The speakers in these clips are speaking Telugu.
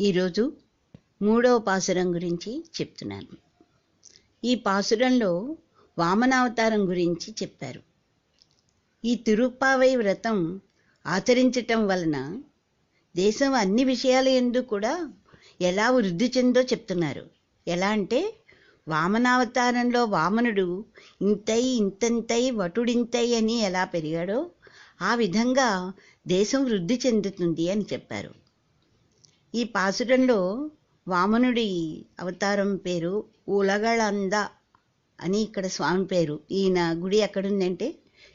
ఈరోజు మూడవ పాసురం గురించి చెప్తున్నాను. ఈ పాసురంలో వామనావతారం గురించి చెప్పారు. ఈ తిరుప్పావై వ్రతం ఆచరించటం వలన దేశం అన్ని విషయాల ఎందు కూడా ఎలా వృద్ధి చెందో చెప్తున్నారు. ఎలా అంటే వామనావతారంలో వామనుడు ఇంతై ఇంతంతై వటుడింతై అని ఎలా పెరిగాడో ఆ విధంగా దేశం వృద్ధి చెందుతుంది అని చెప్పారు. ఈ పాసురంలో వామనుడి అవతారం పేరు ఉలగళంద అని ఇక్కడ స్వామి పేరు ఈయన గుడి ఎక్కడుందంటే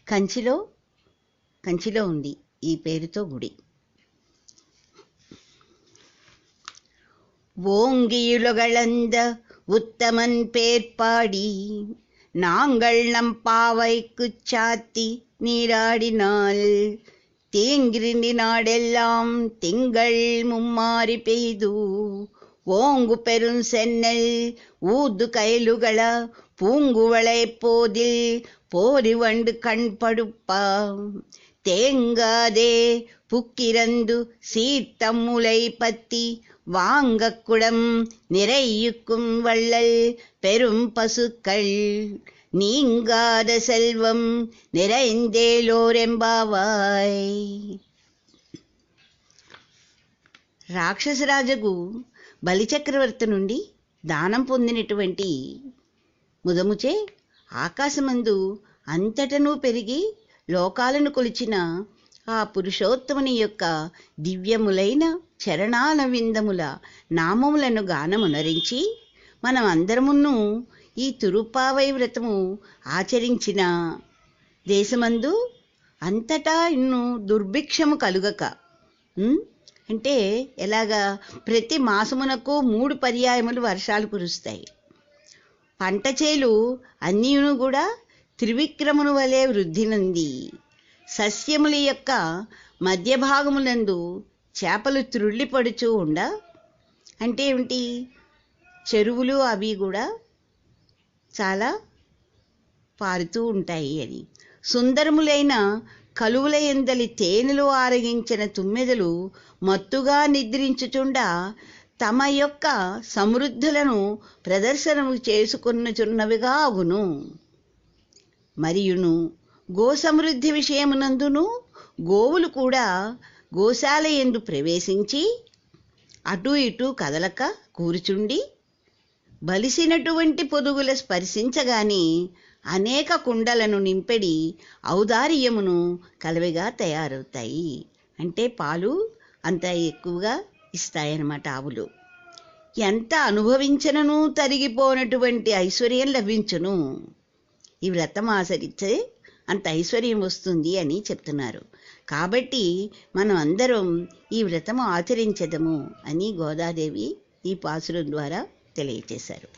కంచిలో కంచిలో ఉంది ఈ పేరుతో గుడి ஓங்கியுலகளந்த உத்தமன் பேர்பாடி நாங்கள் நம் பாவைக்குச் சாத்தி நீராடினால் தேங்கிருந்தி நாடெல்லாம் திங்கள் மும்மாறி பெய்து. ஓங்கு பெரும் சென்னல் ஊது கயலுகள பூங்குவளை போதில் போரி வண்டு கண்படுப்பா தேங்காதே புக்கிரந்து சீர்த்தம்முலை பத்தி வாங்கக்குடம் நிறையுக்கும் வள்ளல் பெரும் பசுக்கள். நீங்காத செல்வம் நிறைந்தேலோரெம்பாவாய். రాక్షసరాజుకు బలిచక్రవర్తి నుండి దానం పొందినటువంటి ముదముచే ఆకాశమందు అంతటను పెరిగి లోకాలను కొలిచిన ఆ పురుషోత్తముని యొక్క దివ్యములైన చరణాల విందముల నామములను గానమునరించి మనం అందరమును ఈ తిరుపావై వ్రతము ఆచరించిన దేశమందు అంతటా ఇన్ను దుర్భిక్షము కలుగక అంటే ఎలాగా ప్రతి మాసమునకు మూడు పర్యాయములు వర్షాలు కురుస్తాయి. పంట చేలు అన్నీను కూడా త్రివిక్రమును వలె వృద్ధి నంది. సస్యముల యొక్క మధ్య భాగములందు చేపలు త్రుళ్ళిపడుచూ ఉండ అంటే ఏమిటి? చెరువులు అవి కూడా చాలా పారుతూ ఉంటాయి అని సుందరములైన కలువుల ఎందలి తేనెలు ఆరగించిన తుమ్మెదలు మత్తుగా నిద్రించుచుండా తమ యొక్క సమృద్ధులను ప్రదర్శనము చేసుకున్నచున్నవిగా అగును. మరియును గో సమృద్ధి విషయమునందును గోవులు కూడా గోశాల ఎందు ప్రవేశించి అటు ఇటు కదలక కూర్చుండి బలిసినటువంటి పొదుగుల స్పర్శించగాని అనేక కుండలను నింపెడి ఔదార్యమును కలవిగా తయారవుతాయి. అంటే పాలు అంత ఎక్కువగా ఇస్తాయన్నమాట ఆవులు. ఎంత అనుభవించనను తరిగిపోనటువంటి ఐశ్వర్యం లభించును. ఈ వ్రతం ఆచరిస్తే అంత ఐశ్వర్యం వస్తుంది అని చెప్తున్నారు. కాబట్టి మనం అందరం ఈ వ్రతము ఆచరించదము అని గోదాదేవి ఈ పాసురం ద్వారా తెలియచేశారు.